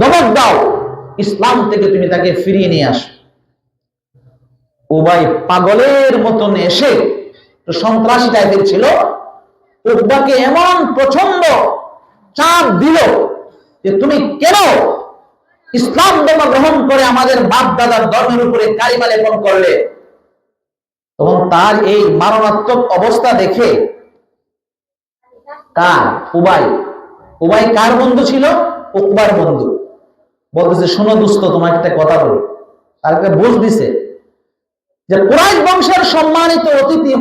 দমক দাও। ইসলাম থেকে তুমি তাকে ফিরিয়ে নিয়ে আসো। উবাই পাগলের মতন এসে সন্ত্রাসী টাইপের ছিল। উব্বাকে এমন প্রচণ্ড চাপ দিল যে তুমি কেন ইসলাম ধর্ম গ্রহণ করে আমাদের বাপ দাদার ধর্মের উপরে কালিমা লেপন করলে? এবং তার এই মারণাত্মক অবস্থা দেখে কার? উবাই। উবাই কার বন্ধু ছিল? উকবার বন্ধু। বলতেছে, শোনো দুস্থ তোমাকে একটা কথা বলি। তার একটা বুঝ দিছে যে কুরাইশ বংশের সম্মানিত অতিথি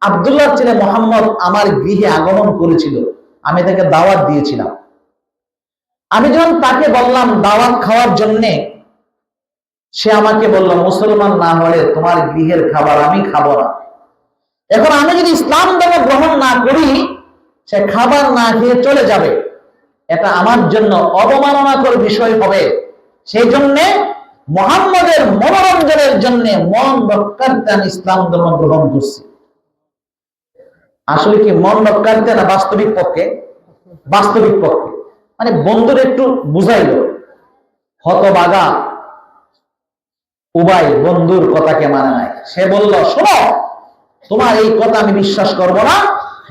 আব্দুল্লাহ ছেলে মোহাম্মদ আমার গৃহে আগমন করেছিল। আমি তাকে দাওয়াত দিয়েছিলাম। আমি যখন তাকে বললাম দাওয়াত খাওয়ার জন্যে, সে আমাকে বলল, মুসলমান না হলে তোমার গৃহের খাবার আমি খাব না। এখন আমি যদি ইসলাম ধর্ম গ্রহণ না করি, সে খাবার না খেয়ে চলে যাবে। এটা আমার জন্য অবমাননাকর বিষয় হবে। সেই জন্যে মোহাম্মদের মনোরঞ্জনের জন্য মন রক্ষার্থে আমি ইসলাম ধর্ম গ্রহণ করছি। আসলে কি মন রক্ষার্থে না বাস্তবিক পক্ষে? বাস্তবিক পক্ষে। মানে বন্ধুর একটু বুঝাইল। হতবাগা উবাই বন্ধুর কথাকে মানে নাই। সে বলল, শোনো, তোমার এই কথা আমি বিশ্বাস করব না।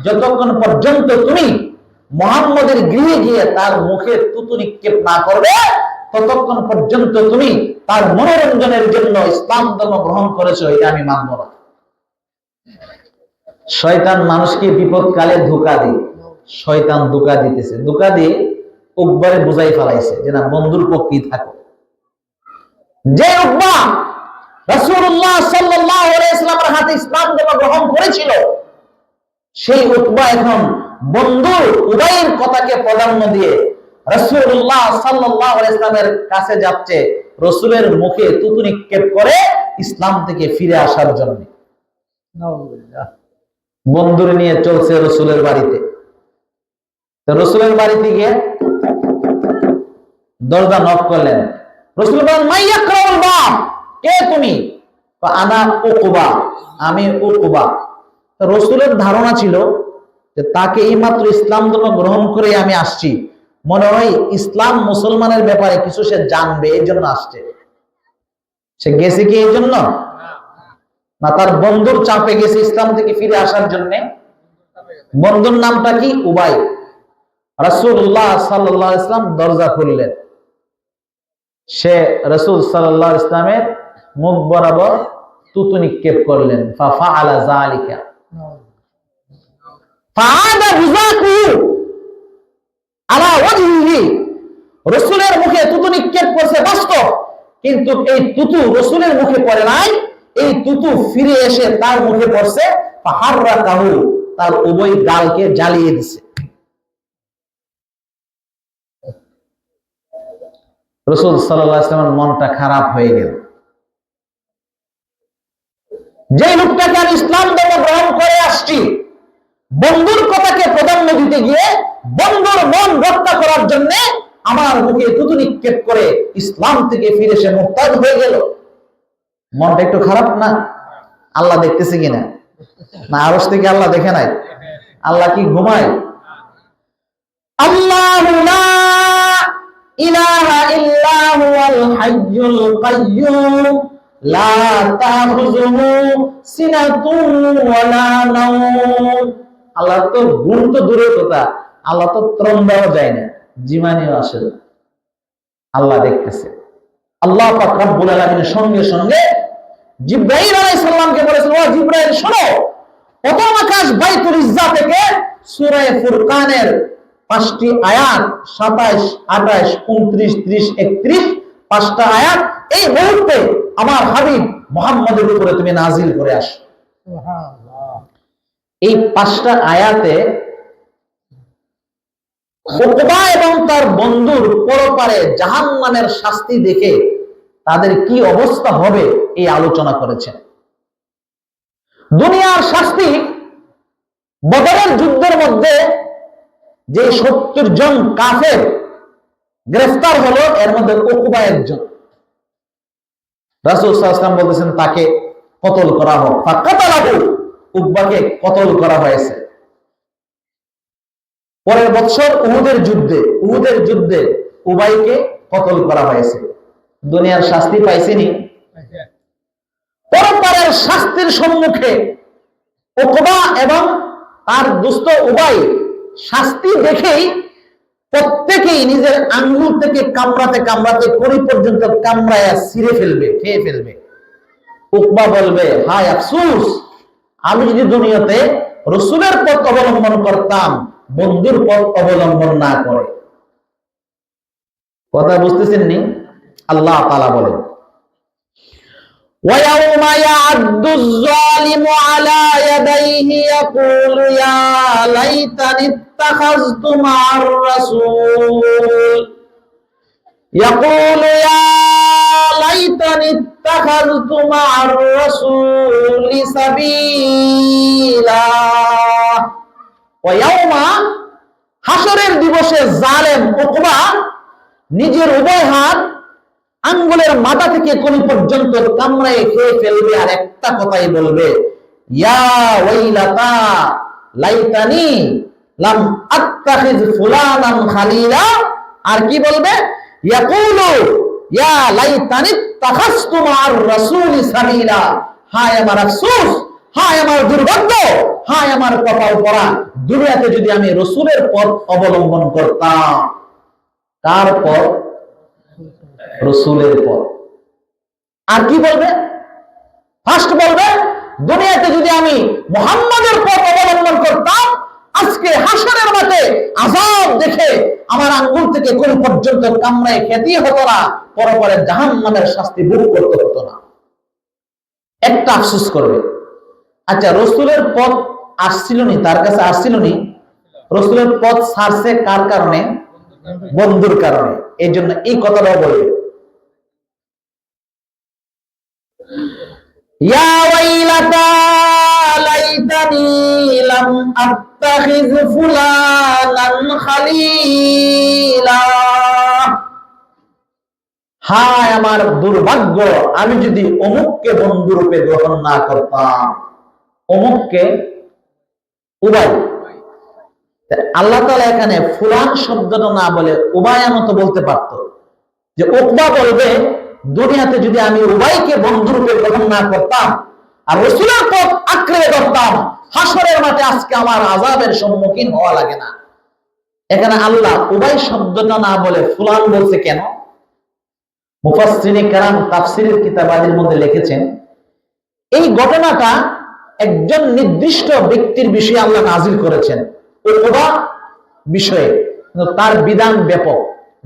যতক্ষণ পর্যন্ত তুমি মোহাম্মদের গৃহে গিয়ে তার মুখে তুতু নিক্ষেপ না করবে, ততক্ষণ পর্যন্ত তুমি তার মনোরঞ্জনের জন্য ইসলাম ধর্ম গ্রহণ করেছ, এটা আমি মানব না। শয়তান মানুষকে বিপদকালে ধোকা দেয়। শয়তান ধোকা দিতেছে। ধোকা দিয়ে উকবারে বুঝাই ফেলাইছে যে না, বন্ধুর পক্ষেই থাকো। যে উকবা রাসূলুল্লাহ সাল্লাল্লাহু আলাইহি সাল্লামের হাতে ইসলাম ধর্ম গ্রহণ করেছিল, সেই উকবা এখন বন্ধু উবাইয়ের কথাকে প্রাধান্য দিয়ে রাসূলুল্লাহ সাল্লাল্লাহু আলাইহি সাল্লামের কাছে যাচ্ছে রসুলের মুখে তুতু নিক্ষেপ করে ইসলাম থেকে ফিরে আসার জন্য। বন্ধুর নিয়ে চলছে রসুলের বাড়িতে। রসুলের বাড়িতে গিয়ে দরজা নক করলেন। রসুল মাইয়া কে তুমি? আনা উকুবা আমি উকুবা। রসুলের ধারণা ছিল যে তাকে এইমাত্র ইসলাম ধর্ম গ্রহণ করে আমি আসছি। মনে হয় ইসলাম মুসলমানের ব্যাপারে কিছু সে জানবে এই জন্য আসছে। সে গেছে কি এই জন্য না তার বন্ধুর চাপে গেছে ইসলাম থেকে ফিরে আসার জন্য। বন্ধুর নামটা কি? উবাই। রাসূলুল্লাহ সাল্লাল্লাহু আলাইহি ইসলাম দরজা খুললেন। সে রসুল সাল্লাহ ইসলামের মুখ বরাবর তুতু নিক্ষেপ করলেন। ফাফা আলা জালিকা ফাআদা বুযাকু আলা ওয়াজহিহি রসুলের মুখে তুতু নিক্ষেপ করছে বাস্তব কিন্তু এই তুতু রসুলের মুখে পড়ে নাই, এই তুতু ফিরে এসে তার মুখে পড়ছে পাহাড়রা কাহু তার উভয় গালকে জ্বালিয়ে দিছে। রসুল সাল্লামের মনটা খারাপ হয়ে গেল। যে লোকটাকে আমি ইসলাম ধর্ম গ্রহণ করে আসছি বন্ধুর কথাকে প্রাধান্য দিতে গিয়ে বন্ধুর মন রক্ষা করার জন্য আমার মুখে তুতু নিক্ষেপ করে ইসলাম থেকে ফিরে সে মোরতাদ হয়ে গেল। মনটা একটু খারাপ না? আল্লাহ দেখতেছে কিনা? না আরস থেকে আল্লাহ দেখে নাই। আল্লাহ কি ঘুমায়? আল্লাহ ইলাহা ইল্লা হুয়াল হাইয়ুল কাইয়্যুম। লা তাখুযুহু সিনাতুন ওয়ালা নাওম। আল্লাহ তো গুণ তো দূরের কথা। আল্লাহ তো ত্রম দেওয়া যায় না জীবানীও আসে না। আল্লাহ দেখতেছে। আল্লাহ রব্বুল আলামিনের সঙ্গে সঙ্গে সালামকে বলেছেন ও জিব্রাইল, শোনো, প্রথম আকাশ বাইতুল ইজ্জা থেকে সূরা ফুরকানের পাঁচটি আয়াত, সাতাইশ, আঠাইশ, উনত্রিশ, ত্রিশ, একত্রিশ, পাঁচটা আয়াত, এই মুহূর্তে আমার হাবিব মোহাম্মদের উপরে তুমি নাজিল করে আস। এই পাঁচটা আয়াতে উকবা এবং তার বন্ধুর পরপারে জাহান্নামের শাস্তি দেখে তাদের কি অবস্থা হবে এই আলোচনা করেছেন। দুনিয়ার শাস্তি বদরের যুদ্ধের মধ্যে যে সত্তর জন কাফের গ্রেফতার হলো, এর মধ্যে উকুবা একজন। রাসুল সাল্লাম বলতেছেন, তাকে কতল করা হোক। কাতালাহু উকবাকে কতল করা হয়েছে। পরের বছর উহুদের যুদ্ধে উহুদের যুদ্ধে উবাইকে কতল করা হয়েছে। দুনিয়ার শাস্তি পাইছেনি। পরপরের শাস্তির সম্মুখে ওকবা এবং তার দুস্থ উবাই শাস্তি দেখেই প্রত্যেকেই নিজের আঙ্গুল থেকে কামড়াতে কামড়াতে কড়ি পর্যন্ত কামড়ায় ছিঁড়ে ফেলবে, খেয়ে ফেলবে। উকবা বলবে, হায় আফসুস আমি যদি দুনিয়াতে রসুলের পথ অবলম্বন করতাম বন্ধুর পথ অবলম্বন না করে কথা বুঝতেছেন নি আল্লাহ তালা বলেন ويوم يعد الظالم على يديه يقول يا ليتني اتخذت مع الرسول يقول يا ليتني اتخذت مع الرسول سبيلا ويوم হাসরের দিবসে জালেম উকবা নিজের উভয় হাত আঙ্গুলের মাথা থেকে কোন পর্যন্ত কামড়ায় খেয়ে ফেলবে আর একটা কথাই বলবে ইয়া ওয়াইলাতা লাইতানি লাম আত্তাখিজ ফুলানান খালিলা আর কি বলবে ইয়াকুলু ইয়া দুনিয়াতে যদি আমি রসুলের পথ অবলম্বন করতাম কার পথ রসুলের পথ। আর কি বলবে? ফার্স্ট বলবে, দুনিয়াতে যদি আমি মোহাম্মদের পথ অবলম্বন করতাম আজকে হাসনের মাঠে আজাব দেখে আমার আঙ্গুল থেকে কোন পর্যন্ত কামড়ায় খেতে হতো না, পরে পরে জাহান নামের শাস্তি ভোগ করতে হতো না। একটা আফসোস করবে। আচ্ছা রসুলের পথ আসছিল নি? তার কাছে আসছিল নি? রসুলের পথ ছাড়ছে কার কারণে? বন্ধুর কারণে। এই জন্য এই কথাটাও বলবে। ইয়া ওয়াইলাতা আত্তাখিজ ফুলানান খালিলা। হায় আমার দুর্ভাগ্য, আমি যদি অমুককে বন্ধু রূপে গ্রহণ না করতাম। অমুককে উবাই। আল্লাহ তালা এখানে ফুলান শব্দটা না বলে উবায়ানো তো বলতে পারত। যে উকবা বলবে, দুনিয়াতে যদি আমি উবাইকে বন্ধুরূপে গ্রহণ না করতাম, আর রসুলের পথ আঁকড়ে হাসরের মাঠে আজকে আমার আজাবের সম্মুখীন হওয়া লাগে না। এখানে আল্লাহ উবাই শব্দটা না বলে ফুলান বলছে কেন? মুফাসসিনে কারাম তাফসিরের কিতাবাদের মধ্যে লিখেছেন, এই ঘটনাটা একজন নির্দিষ্ট ব্যক্তির বিষয়ে আল্লাহ নাজিল করেছেন। উকবা বিষয়ে তার বিধান ব্যাপক।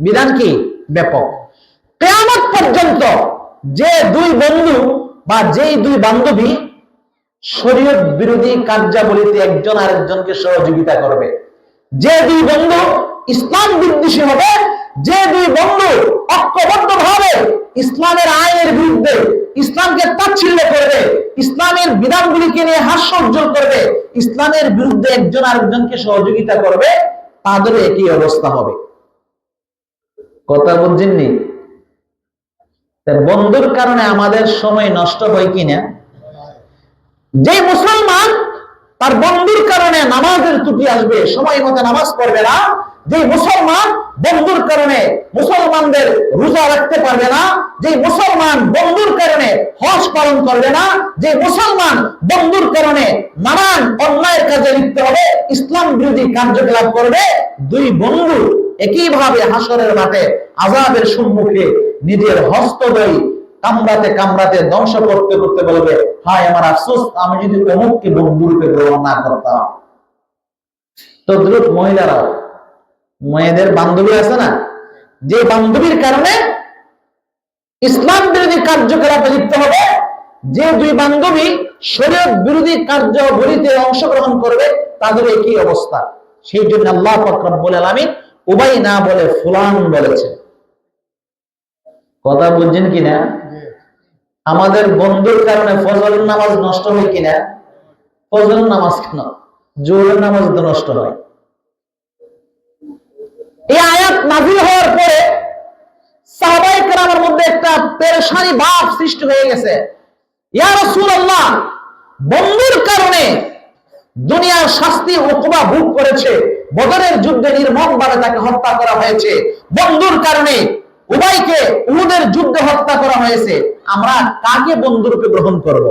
বিধান কি? ব্যাপক। কেয়ামত পর্যন্ত যে দুই বন্ধু বা যেই দুই বান্ধবী শরীয়ত বিরোধী কার্যাবলীতে একজন আরেকজনকে সহযোগিতা করবে। যে দুই বন্ধু ইসলাম বিদ্বেষী হবে, যে দুই বন্ধু ঐক্যবদ্ধ ভাবে ইসলামের আইনের বিরুদ্ধে ইসলামকে তাচ্ছিল্য করবে, ইসলামের বিধানগুলিকে নিয়ে হাস্যোজ্জ্বল করবে, ইসলামের বিরুদ্ধে একজন আরেকজনকে সহযোগিতা করবে, তাদের একই অবস্থা হবে। কথা বুঝছেননি বন্ধুর কারণে আমাদের সময় নষ্ট হয় কিনা? যে মুসলমান তার বন্ধুর কারণে নামাজের ত্রুটি আসবে, সময় মতো নামাজ পড়বে না। যে মুসলমান বন্ধুর কারণে মুসলমানদের রোজা রাখতে পারবে না। যে মুসলমান বন্ধুর কারণে হজ পালন করবে না। যে মুসলমান বন্ধুর কারণে নানান অন্যায়ের কাজে লিপ্ত হবে, ইসলাম বিরোধী কার্যকলাপ করবে। দুই বন্ধু একইভাবে হাসরের মাঠে আজাবের সম্মুখে নিজের হস্তদয় কামড়াতে কামড়াতে ধ্বংস করতে করতে বলবে, হায় আমার আফসোস, আমি যদি অমুককে বন্ধুরূপে গ্রহণ না করতাম। তদ্রুপ মহিলারাও, মেয়েদের বান্ধবী আছে না? যে বান্ধবীর কারণে ইসলাম বিরোধী কার্যকলাপে লিপ্ত হবে, যে দুই বান্ধবী শরীর বিরোধী কার্যবলিতে অংশগ্রহণ করবে, তাদের একই অবস্থা। সেই জন্য আল্লাহ ফকরম বলে আমি উবাই না বলে, ফুলান বলেছে কথা বুঝছেন কিনা? আমাদের বন্ধুর কারণে ফজরের নামাজ নষ্ট হয় কিনা? ফজরের নামাজ কেন? জোরের নামাজ তো নষ্ট হয়। এই আয়াত নাজিল হওয়ার পরে সাহাবাই কেরামের মধ্যে একটা পেরেশানি ভাব সৃষ্টি হয়ে গেছে। ইয়া রাসূলুল্লাহ, বন্ধুর কারণে দুনিয়ার শাস্তি উকবা ভোগ করেছে, বদরের যুদ্ধে নির্মম ভাবে তাকে হত্যা করা হয়েছে। বন্ধুর কারণে উভয়কে উহুদের যুদ্ধে হত্যা করা হয়েছে। আমরা কাকে বন্ধুরূপে গ্রহণ করব?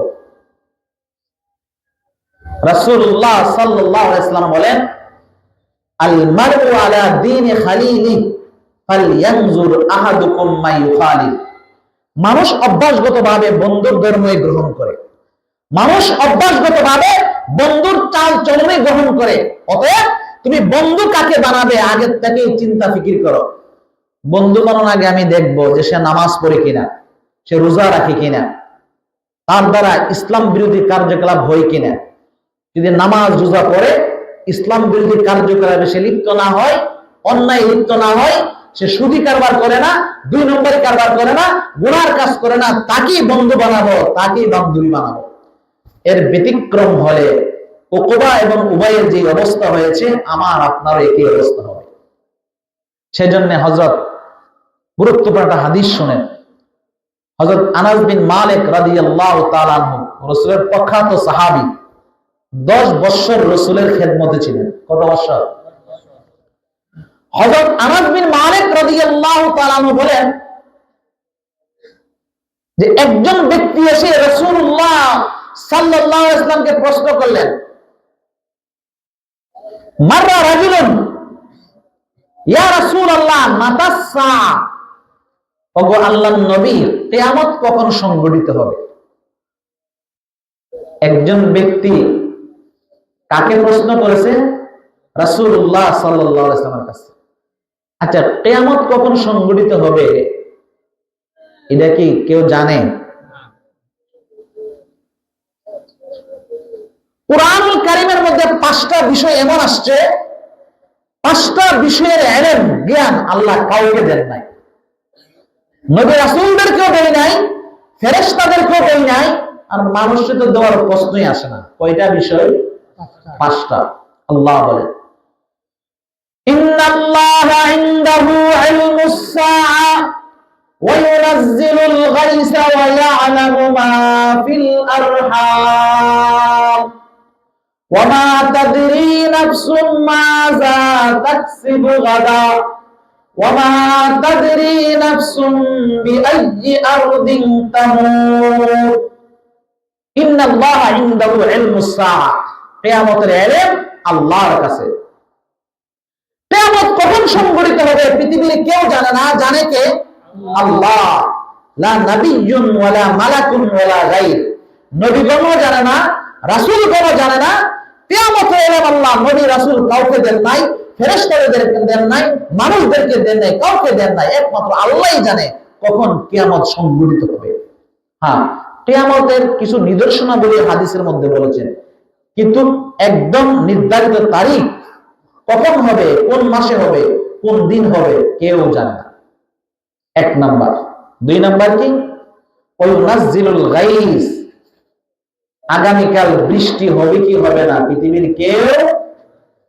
রাসূলুল্লাহ সাল্লাল্লাহু আলাইহি সাল্লাম বলেন আল মারউ আলা দীনি খালিলি ফালয়ানজুর আহাদুকুম মা ইউখালিল। মানুষ অভ্যাসগতভাবে বন্ধুর ধর্মে গ্রহণ করে। মানুষ অভ্যাসগতভাবে বন্ধুর চাল চলনে গ্রহণ করে। অতএব তুমি বন্ধু কাকে বানাবে, আগের থেকেই চিন্তা ফিকির করো। বন্ধু বানানোর আগে আমি দেখব যে সে নামাজ পড়ে কিনা, সে রোজা রাখে কিনা, তার দ্বারা ইসলাম বিরোধী কার্যকলাপ হয় কিনা। যদি নামাজ, রোজা পড়ে, ইসলাম বিরোধী কার্যকলাপে সে লিপ্ত না হয়, অন্যায় লিপ্ত না হয়, সে সুদী কারবার করে না, দুই নম্বরে কারবার করে না, গুনার কাজ করে না, তাকেই বন্ধু বানাবো, তাকেই বান্ধবী বানাবো। এর ব্যতিক্রম হলে ওকবা এবং উভয়ের যে অবস্থা হয়েছে, আমার, আপনারও একই অবস্থা হবে। সেজন্য হজরত গুরুত্বপূর্ণ একটা হাদিস শুনেন। হজরত আনাস বিন মালিক তাআলা আনহু, রাসূলের প্রখ্যাত সাহাবী, দশ বৎসর রসুলের খেদমতে ছিলেন। কত বৎসর হজরত আনাস বিন মালিক তাআলা আনহু বলেন যে, একজন ব্যক্তি এসে রাসূলুল্লাহ সাল্লাল্লাহু আলাইহি ইসলামকে প্রশ্ন করলেন, মাররা রাজুলুন? ইয়া রাসূলুল্লাহ, মাতাসসা। ওগো আল্লাহর নবী, কিয়ামত কখন সংঘটিত হবে? একজন ব্যক্তি কাকে প্রশ্ন করেছে? আলাইহি ওয়াসাল্লামের কাছে। আচ্ছা কিয়ামত কখন সংঘটিত হবে? এটা কি কেউ জানে? কোরআনুল কারিমের মধ্যে পাঁচটা বিষয় এমন আসছে, পাঁচটা বিষয়ের জ্ঞান আল্লাহ কাউকে দেন নাই। নবী রাসূলদেরকেও দেয় নাই ফেরেশতাদেরকেও দেয় নাই আর মানুষকে তো দেওয়ার প্রশ্নই আসে না কয়টা বিষয় পাঁচটা আল্লাহ বলে إن الله عنده علم الساعة وينزل الغيث ويعلم ما في الأرحام وما تدري نفس ماذا تكسب غدا وما تدري نفس بأي أرض تموت إن الله عنده علم الساعة কেয়ামতের এলেম আল্লাহর কাছে কেয়ামত কখন সংঘটিত হবে পৃথিবীর কেউ জানে না জানে কে আল্লাহ লা নাবিয়্যুন ওয়ালা মালাকুন ওয়ালা গায়র নবীগণও জানে না রাসূলগণও জানে না কিয়ামতের এলেম আল্লাহ নবী রাসূল কাউকে দেন নাই ফেরেশতাদেরকে দেন নাই, মানুষদেরকে দেন নাই, কাউকে দেন নাই, একমাত্র আল্লাহই জানে কখন কিয়ামত সংঘটিত হবে। হ্যাঁ কিয়ামতের কিছু নিদর্শনাবলী হাদিসের মধ্যে বলেছেন, কিন্তু একদম নির্ধারিত তারিখ কখন হবে, কোন মাসে হবে, কোন দিন হবে, কেউ জানে না। এক নাম্বার। দুই নাম্বার কি? ওই নাজিলুল গাইস, আগামীকাল বৃষ্টি হবে কি হবে না, পৃথিবীর কেউ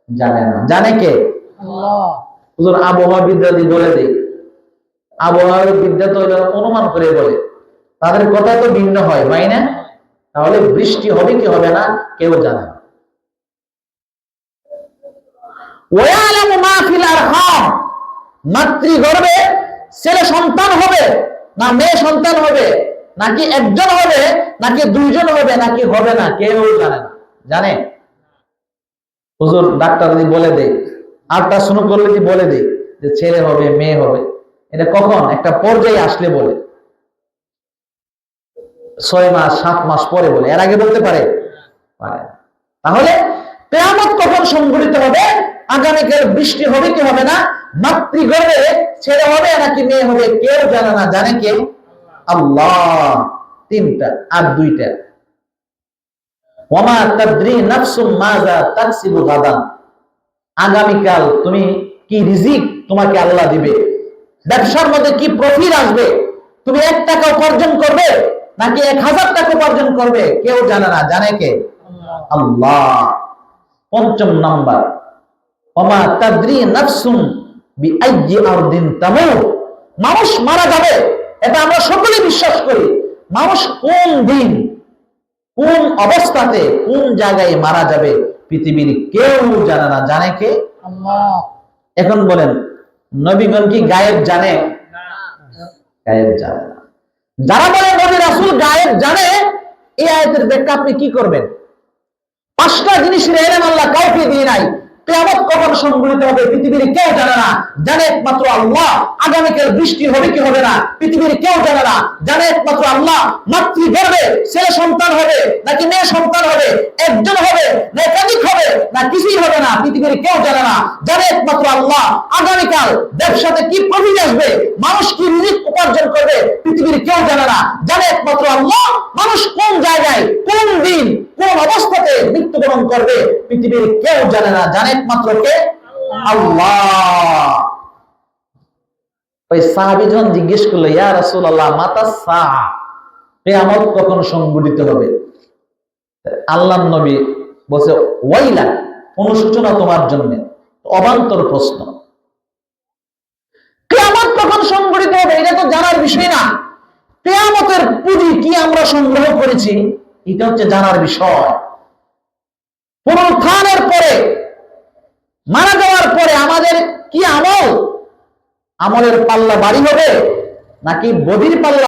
জানে না। জানে কে? হুজুর আবহাওয়া বিদ্যা দিয়ে বলে দেই। আবহাওয়া বিদ্যা তো অনুমান করে বলে। তাদের কথা তো ভিন্ন হয় তাই না? তাহলে বৃষ্টি হবে কি হবে না কেউ জানে না। মাতৃগর্ভে ছেলে সন্তান হবে না মেয়ে সন্তান হবে নাকি একজন হবে নাকি দুইজন হবে নাকি হবে না কেউ জানে না। জানে? হুজুর, ডাক্তার যদি বলে দেয়, আল্ট্রাসাউন্ড করলে যদি বলে দেয়? যে ছেলে হবে, মেয়ে হবে। এটা কখন? একটা পর্যায়ে আসলে বলে। ছয় মাস, সাত মাস পরে বলে। এর আগে বলতে পারে? তাহলে কেয়ামত কখন সংঘটিত হবে? আগামীকাল বৃষ্টি হবে কি হবে না? মাতৃগর্ভে ছেলে হবে নাকি মেয়ে হবে? কেউ জানে না। জানে কে? আল্লাহ। তিনটা আর দুইটা। ওমা তাদ্রি নাফসুম মাজা তাকসিবু গাদান। আগামীকাল তুমি কি রিজিক তোমাকে আল্লাহ দিবে? ব্যবসার মধ্যে কি প্রফিট আসবে? তুমি এক টাকা উপার্জন করবে নাকি এক হাজার টাকা উপার্জন করবে? কেউ জানে না। জানে কে? আল্লাহ। পঞ্চম নাম্বার। ওমা তাদ্রি নাফসুম বিআইয়ি আরদিন তামুত। মানুষ মারা যাবে। এটা আমরা সকলে বিশ্বাস করি। মানুষ কোন দিন কোন অবস্থাতে কোন জায়গায় মারা যাবে পৃথিবীর কেউ জানে না। জানে কে? এখন বলেন নবীগণ কি গায়েব জানে? গায়েব জানে না। যারা বলে নবী রাসুল গায়েব জানে এই আয়তের ব্যাখ্যা আপনি কি করবেন? পাঁচটা জিনিস রেলেন আল্লাহ কাউকে দিয়ে নাই। কেয়ামত কখন সংঘটিত হবে? পৃথিবীর কেউ জানে না। জানে একমাত্র আল্লাহ। আগামীকাল বৃষ্টি হবে কি হবে না? পৃথিবীর কেউ জানে না। জানে একমাত্র আল্লাহ। মাতৃ ছেলে সন্তান হবে, নাকি মেয়ে সন্তান হবে, একজন হবে, না একাধিক হবে, না কিছুই হবে না। পৃথিবীর কেউ জানে না। জানে একমাত্র আল্লাহ। আগামীকাল ব্যবসাতে কি প্রফিট আসবে? মানুষ কি রিজিক উপার্জন করবে? পৃথিবীর কেউ জানে না। জানে একমাত্র আল্লাহ। মানুষ কোন জায়গায়, কোন দিন, কোন অবস্থাতে মৃত্যুবরণ করবে? পৃথিবীর কেউ জানে না। জানে একমাত্র কে আল্লাহ সাহাবি যখন জিজ্ঞেস করল, ইয়া রাসূলুল্লাহ, মাতা সা? কিয়ামত কখন সংঘটিত হবে? আল্লাহ নবী বলছে, ওয়াইলা অনুসূচনা তোমার জন্য। অবান্তর প্রশ্ন। কেয়ামত কখন সংঘটিত হবে? এটা তো জানার বিষয় না। কেয়ামতের পুঁজি কি আমরা সংগ্রহ করেছি? এটা হচ্ছে জানার বিষয়। পুনরুত্থানের পরে মারা যাওয়ার পরে আমাদের কি আমল? আমলের পাল্লা বাড়ি হবে নাকি বদির পাল্লা